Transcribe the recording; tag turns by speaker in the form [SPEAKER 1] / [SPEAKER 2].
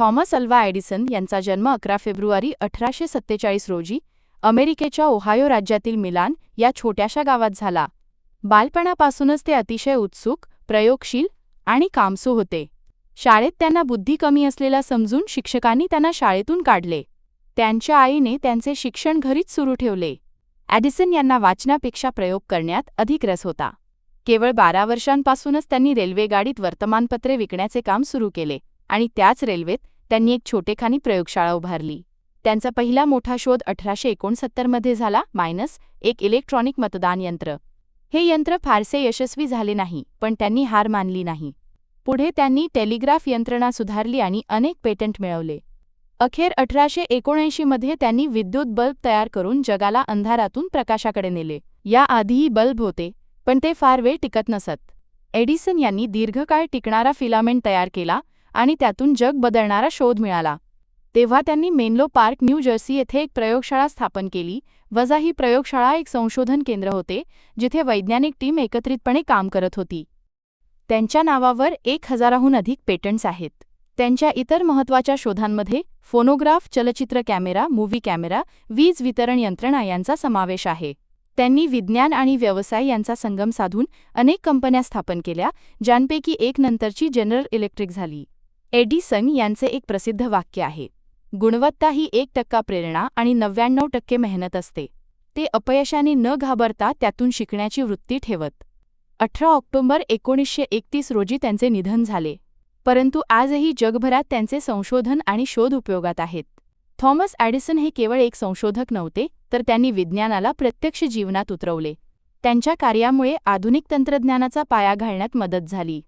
[SPEAKER 1] Thomas Alva Edison यांचा जन्म अकरा फेब्रुवारी अठराशे सत्तेचाळीस रोजी अमेरिकेच्या ओहायो राज्यातील मिलान या छोट्याशा गावात झाला. बालपणापासूनच ते अतिशय उत्सुक प्रयोगशील आणि कामसू होते. शाळेत त्यांना बुद्धी कमी असलेला समजून शिक्षकांनी त्यांना शाळेतून काढले. त्यांच्या आईने त्यांचे शिक्षण घरीच सुरू ठेवले. ॲडिसन यांना वाचनापेक्षा प्रयोग करण्यात अधिक रस होता. केवळ बारा वर्षांपासूनच त्यांनी रेल्वेगाडीत वर्तमानपत्रे विकण्याचे काम सुरू केले. आणि त्याच रेल्वेत त्यांनी एक छोटेखानी प्रयोगशाळा उभारली. त्यांचा पहिला मोठा शोध अठराशे एकोणसत्तरमध्ये झाला मायनस एक इलेक्ट्रॉनिक मतदान यंत्र. हे यंत्र फारसे यशस्वी झाले नाही पण त्यांनी हार मानली नाही. पुढे त्यांनी टेलिग्राफ यंत्रणा सुधारली आणि अनेक पेटंट मिळवले. अखेर अठराशे एकोणऐंशीमध्ये त्यांनी विद्युत बल्ब तयार करून जगाला अंधारातून प्रकाशाकडे नेले. याआधीही बल्ब होते पण ते फार वेळ टिकत नसत. एडिसन यांनी दीर्घकाळ टिकणारा फिलामेंट तयार केला आणि त्यातून जग बदलणारा शोध मिळाला. तेव्हा त्यांनी मेनलो पार्क न्यू जर्सी येथे एक प्रयोगशाळा स्थापन केली. वजा ही प्रयोगशाळा एक संशोधन केंद्र होते जिथे वैज्ञानिक टीम एकत्रितपणे काम करत होती. त्यांच्या नावावर एक हजाराहून अधिक पेटंट्स आहेत. त्यांच्या इतर महत्त्वाच्या शोधांमध्ये फोनोग्राफ चलचित्र कॅमेरा मूव्ही कॅमेरा वीज वितरण यंत्रणा यांचा समावेश आहे. त्यांनी विज्ञान आणि व्यवसाय यांचा संगम साधून अनेक कंपन्या स्थापन केल्या ज्यांपैकी एक नंतरची जनरल इलेक्ट्रिक झाली. एडिसन यांचे एक प्रसिद्ध वाक्य आहे. गुणवत्ता ही एक टक्का प्रेरणा आणि नव्याण्णव टक्के मेहनत असते. ते अपयशाने न घाबरता त्यातून शिकण्याची वृत्ती ठेवत. अठरा ऑक्टोबर एकोणीसशे एकतीस रोजी त्यांचे निधन झाले. परंतु आजही जगभरात त्यांचे संशोधन आणि शोध उपयोगात आहेत. थॉमस ॲडिसन हे केवळ एक संशोधक नव्हते तर त्यांनी विज्ञानाला प्रत्यक्ष जीवनात उतरवले. त्यांच्या कार्यामुळे आधुनिक तंत्रज्ञानाचा पाया घालण्यात मदत झाली.